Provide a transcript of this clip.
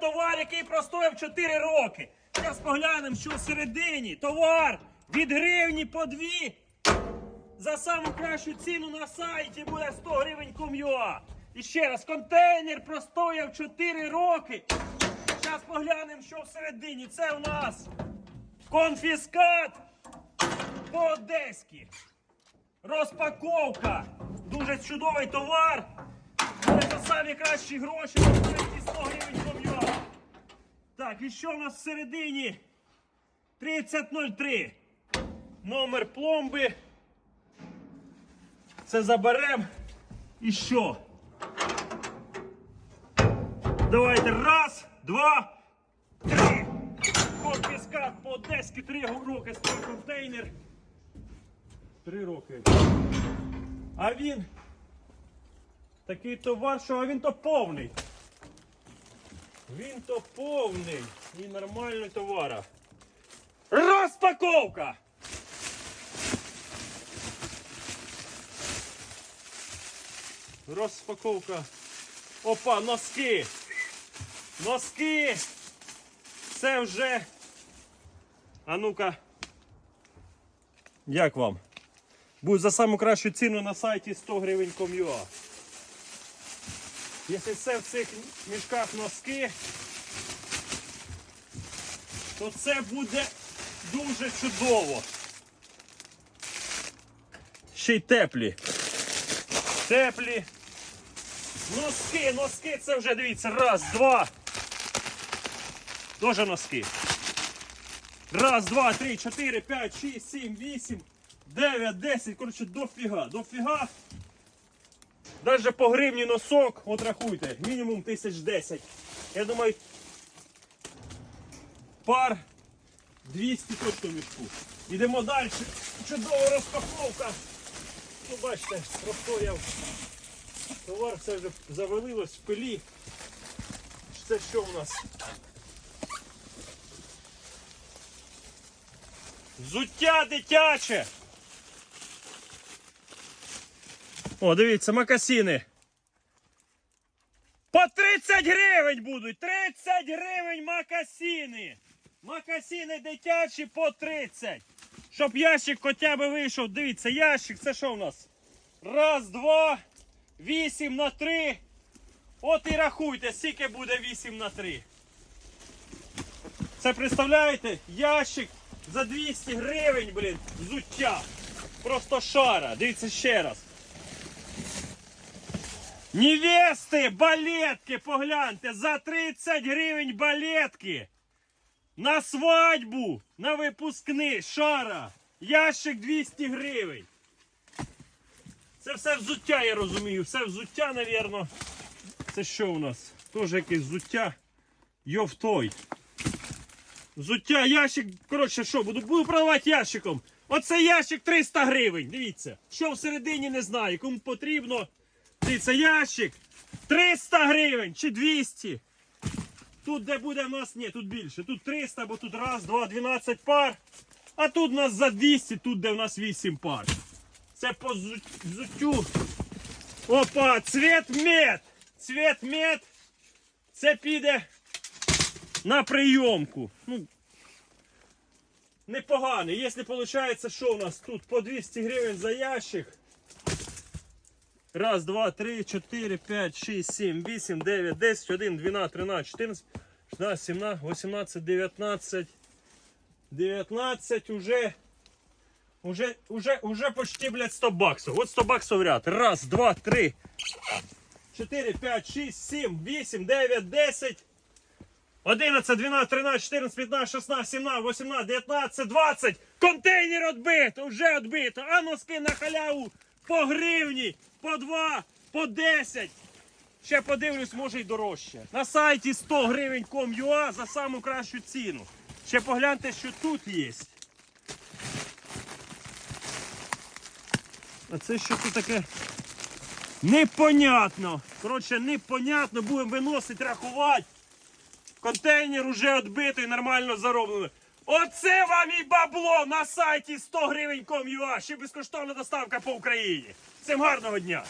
товар, який простояв 4 роки. Зараз поглянемо, що всередині. Товар від гривні по 2. За саму кращу ціну на сайті буде 100 гривень ком'юа. І ще раз, контейнер простояв 4 роки. Зараз поглянемо, що всередині. Це у нас конфіскат по-одеськи. Розпаковка. Дуже чудовий товар. За самі кращі гроші. 100 гривень ком'юа. Так, і що у нас всередині? 3003. Номер пломби. Це заберемо. І що? Давайте раз, два, три. Конфіскат по одеськи, три роки стоїть контейнер. Три роки. А він такий товар, що а він то повний. Він то повний і нормальний товара. Розпаковка! Розпаковка. Опа, носки. Носки. Це вже. А ну-ка. Як вам? Буде за саму кращу ціну на сайті 100 гривень ком'юа. Якщо це в цих мішках носки, то це буде дуже чудово. Ще й теплі. Теплі. Носки, носки, це вже дивіться. Раз, два. Тоже носки. Раз, два, три, чотири, п'ять, шість, сім, вісім, дев'ять, десять. Коротше, дофіга. Дофіга. Даже по гривні носок, от рахуйте, мінімум тисяч десять. Я думаю, пар 200 точно мішку. Йдемо далі. Чудова розпаковка. Ну, бачите, простояв. Товар все вже завалилось в пилі. Це що у нас? Взуття дитяче. О, дивіться, макасіни. По 30 гривень будуть. 30 гривень макасіни. Макасіни дитячі по 30. Щоб ящик хоча б вийшов. Дивіться, ящик, це що у нас? Раз, два, вісім на три. От і рахуйте, скільки буде 8 на 3. Це представляєте? Ящик за 200 гривень, блін, взуття. Просто шара. Дивіться ще раз. Невести, балетки, погляньте, за 30 гривень балетки. На свадьбу, на випускний, шара. Ящик 200 гривень. Це все взуття, я розумію. Все взуття, навірно. Це що у нас? Теж якесь взуття. Йовтой. Взуття, ящик, коротше, що, буду, буду продавати ящиком. Оце ящик 300 гривень. Дивіться. Що всередині не знаю. Кому потрібно. Дивіться, ящик 300 гривень чи 200. Тут де буде в нас, ні, тут більше. Тут 300, бо тут раз, два, 12 пар. А тут у нас за 200, тут де в нас 8 пар. Це по взуттю. Опа, цвет мед. Цвет мед. Це піде на прийомку. Ну, непоганий. Якщо виходить, що у нас тут по 200 гривень за ящик. Раз, два, три, чотири, п'ять, шість, сім, вісім, дев'ять, десять, один, дванадцять, тринадцять, чотирнадцять, шістнадцять, сімнадцять, вісімнадцять, дев'ятнадцять. Дев'ятнадцять уже. Уже, уже, уже почти, блядь, 100 баксов. Вот 100 баксов в ряд. Раз, два, три, 4, 5, 6, 7, 8, 9, 10, 11, 12, 13, 14, 15, 16, 17, 18, 19, 20. Контейнер отбито, вже отбито. А носки на халяву по гривні, по 2, по 10. Ще подивлюсь, може й дорожче. На сайті 100 гривень com.ua за саму кращу ціну. Ще погляньте, що тут є. А це що тут таке? Непонятно. Коротше, непонятно, будемо виносити, рахувати. Контейнер уже відбитий, нормально зароблений. Оце вам і бабло на сайті 100 гривень com.ua. Ще безкоштовна доставка по Україні. Всім гарного дня!